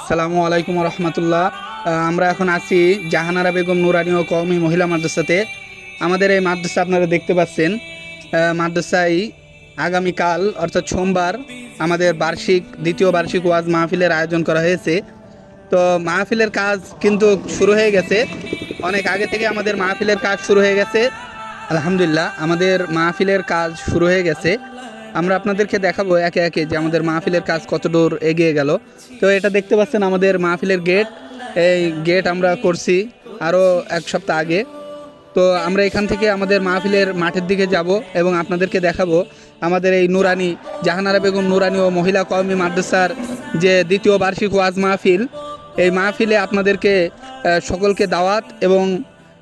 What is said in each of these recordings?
আসসালামু আলাইকুম রহমতুল্লাহ আমরা এখন আছি জাহানারা বেগম নুরানি ও কওমি মহিলা মাদ্রাসাতে। আমাদের এই মাদ্রাসা আপনারা দেখতে পাচ্ছেন। মাদ্রাসায় আগামীকাল, অর্থাৎ সোমবার, আমাদের বার্ষিক, দ্বিতীয় বার্ষিক ওয়াজ মাহফিলের আয়োজন করা হয়েছে। তো মাহফিলের কাজ কিন্তু শুরু হয়ে গেছে। অনেক আগে থেকে আমাদের মাহফিলের কাজ শুরু হয়ে গেছে। আলহামদুলিল্লাহ, আমাদের মাহফিলের কাজ শুরু হয়ে গেছে। আমরা আপনাদেরকে দেখাবো একে একে যে আমাদের মাহফিলের কাজ কত দূর এগিয়ে গেল। তো এটা দেখতে পাচ্ছেন আমাদের মাহফিলের গেট এই গেট আমরা করছি আরও এক সপ্তাহ আগে। তো আমরা এখান থেকে আমাদের মাহফিলের মাঠের দিকে যাব এবং আপনাদেরকে দেখাবো আমাদের এই নুরানি, জাহানারা বেগম নুরানি ও মহিলা কওমি মাদ্রাসার যে দ্বিতীয় বার্ষিক ওয়াজ মাহফিল, এই মাহফিলে আপনাদেরকে সকলকে দাওয়াত এবং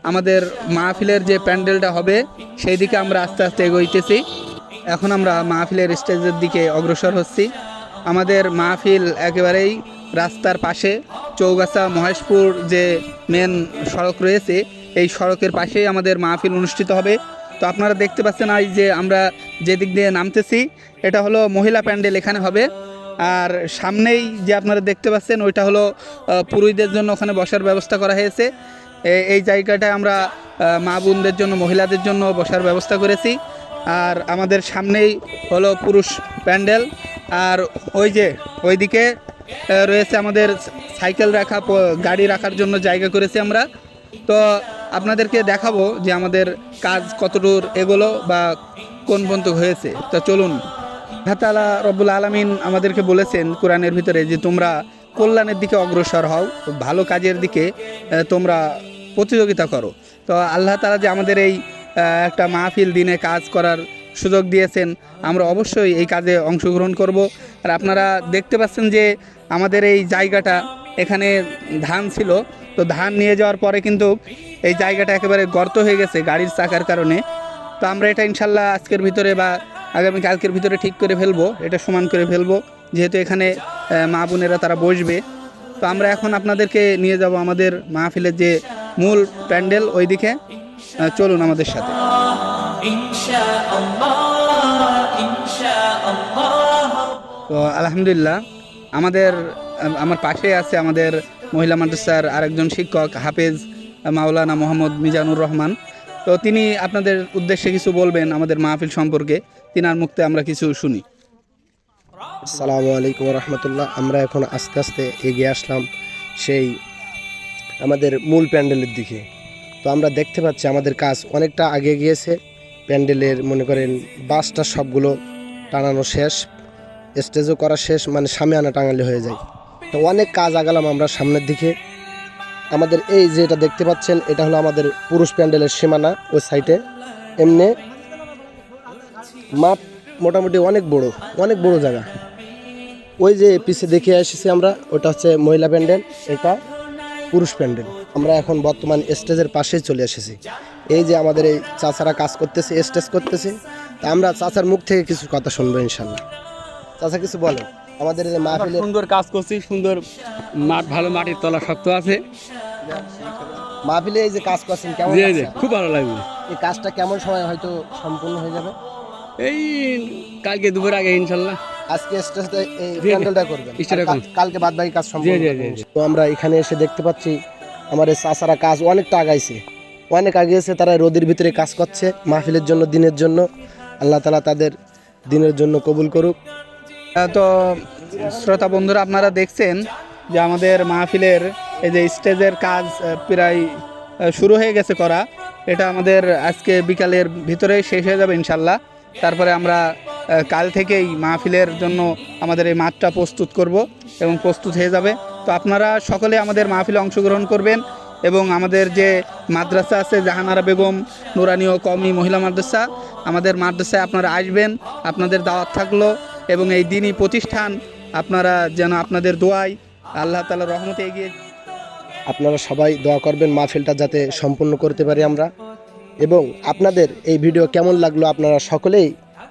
আমাদের মাহফিলের যে প্যান্ডেলটা হবে সেই দিকে আমরা আস্তে আস্তে এগোইতেছি। এখন আমরা মাহফিলের স্টেজের দিকে অগ্রসর হচ্ছি। আমাদের মাহফিল একেবারেই রাস্তার পাশে, চৌগাছা, মহেশপুর যে মেন সড়ক রয়েছে, এই সড়কের পাশেই আমাদের মাহফিল অনুষ্ঠিত হবে। তো আপনারা দেখতে পাচ্ছেন আজ যে আমরা যে দিক দিয়ে নামতেছি, এটা হলো মহিলা প্যান্ডেল এখানে হবে। আর সামনেই যে আপনারা দেখতে পাচ্ছেন, ওইটা হলো পুরুষদের জন্য ওখানে বসার ব্যবস্থা করা হয়েছে। এই জায়গাটায় আমরা মা বোনদের জন্য, মহিলাদের জন্য বসার ব্যবস্থা করেছি। আর আমাদের সামনেই হলো পুরুষ প্যান্ডেল। আর ওই যে, ওইদিকে রয়েছে আমাদের সাইকেল রাখা গাড়ি রাখার জন্য জায়গা করেছি আমরা। তো আপনাদেরকে দেখাবো যে আমাদের কাজ কতদূর এগোলো বা কোন পর্যন্ত হয়েছে। তো চলুন। হাতালা রব্বুল আলমিন আমাদেরকে বলেছেন কোরআনের ভিতরে যে তোমরা কল্যাণের দিকে অগ্রসর হও, ভালো কাজের দিকে তোমরা প্রতিযোগিতা করো। তো আল্লাহ তালা যে আমাদের এই একটা মাহফিল দিনে কাজ করার সুযোগ দিয়েছেন। আমরা অবশ্যই এই কাজে অংশগ্রহণ করব। আর আপনারা দেখতে পাচ্ছেন যে আমাদের এই জায়গাটা এখানে ধান ছিল। তো ধান নিয়ে যাওয়ার পরে কিন্তু এই জায়গাটা একেবারে গর্ত হয়ে গেছে গাড়ির চাকার কারণে। তো আমরা এটা ইনশাল্লাহ আজকের ভিতরে বা আগামী কালকের ভিতরে ঠিক করে ফেলব, এটা সমান করে ফেলব। যেহেতু এখানে মা বোনেরা তারা বসবে। তো আমরা এখন আপনাদেরকে নিয়ে যাব আমাদের মাহফিলের যে মূল প্যান্ডেল ওইদিকে। চলুন আমাদের সাথে। তো আলহামদুলিল্লাহ, আমাদের আমার পাশে আছে আমাদের মহিলা মাদ্রাসার আরেকজন শিক্ষক, হাফেজ মাওলানা মোহাম্মদ মিজানুর রহমান। তো তিনি আপনাদের উদ্দেশ্যে কিছু বলবেন আমাদের মাহফিল সম্পর্কে। তিনার মুক্তে আমরা কিছু শুনি। আসসালামু আলাইকুম রহমতুল্লাহ আমরা এখন আস্তে আস্তে এগিয়ে আসলাম সেই আমাদের মূল প্যান্ডেলের দিকে। তো আমরা দেখতে পাচ্ছি আমাদের কাজ অনেকটা আগে গিয়েছে। প্যান্ডেলের, মনে করেন, বাসটা সবগুলো টানানো শেষ, স্টেজও করা শেষ মানে সামনে আনা টাঙালে হয়ে যায়। তো অনেক কাজ আগালাম আমরা সামনের দিকে। আমাদের এই যে এটা দেখতে পাচ্ছেন, এটা হলো আমাদের পুরুষ প্যান্ডেলের সীমানা ওই সাইডে। এমনি মাপ মোটামুটি অনেক বড় অনেক বড় জায়গা। ওই যে পিছে দেখে এসেছি আমরা, ওটা হচ্ছে মহিলা প্যান্ডেল, এটা পুরুষ প্যান্ডেল। আমরা এখন বর্তমান স্টেজের পাশেই চলে এসেছি। এই যে আমাদের এই চাচারা কাজ করতেছে স্টেজ করতেছে তা আমরা চাচার মুখ থেকে কিছু কথা শুনব ইনশাল্লাহ চাচা কিছু বলো আমাদের এই যে মাহফিলের সুন্দর কাজ করছি সুন্দর মাঠ ভালো মাটির তলা শক্ত আছে। মাহফিলে এই যে কাজ করছেন কেমন? খুব ভালো লাগবে। এই কাজটা কেমন সময় হয়তো সম্পূর্ণ হয়ে যাবে? এই কালকে দুপুর আগে ইনশাল্লাহ আজকে এই। প্যান্ডেলটা করবেন। স্টেজটা আর কা- করুন। কালকে বাদ বাকি কাজ সম্পূর্ণ করবেন। তো আমরা এখানে এসে দেখতে পাচ্ছি আমার এই চাচারা কাজ অনেকটা আগাইছে। অনেক আগিয়েছে তারা রোদের ভিতরে কাজ করছে মাহফিলের জন্য দিনের জন্য। আল্লাহ তালা তাদের দিনের জন্য কবুল করুক। তো শ্রোতা বন্ধুরা আপনারা দেখছেন যে আমাদের মাহফিলের এই যে স্টেজের কাজ প্রায় শুরু হয়ে গেছে করা। এটা আমাদের আজকে বিকালের ভিতরে শেষ হয়ে যাবে ইনশাল্লাহ। তারপরে আমরা কাল থেকেই মাহফিলের জন্য আমাদের এই মাঠটা প্রস্তুত করব এবং প্রস্তুত হয়ে যাবে। তো আপনারা সকলে আমাদের মাহফিলে অংশগ্রহণ করবেন এবং আমাদের যে মাদ্রাসা আছে, জাহানারা বেগম, নুরানি ও কমি মহিলা মাদ্রাসা, আমাদের মাদ্রাসায় আপনারা আসবেন, আপনাদের দাওয়াত থাকল এবং এই দিনই প্রতিষ্ঠান আপনারা যেন আপনাদের দোয়াই আল্লাহ তালা রহমতে এগিয়ে আপনারা সবাই দোয়া করবেন মাহফিলটা যাতে সম্পূর্ণ করতে পারি আমরা। এবং আপনাদের এই ভিডিও কেমন লাগল আপনারা সকলেই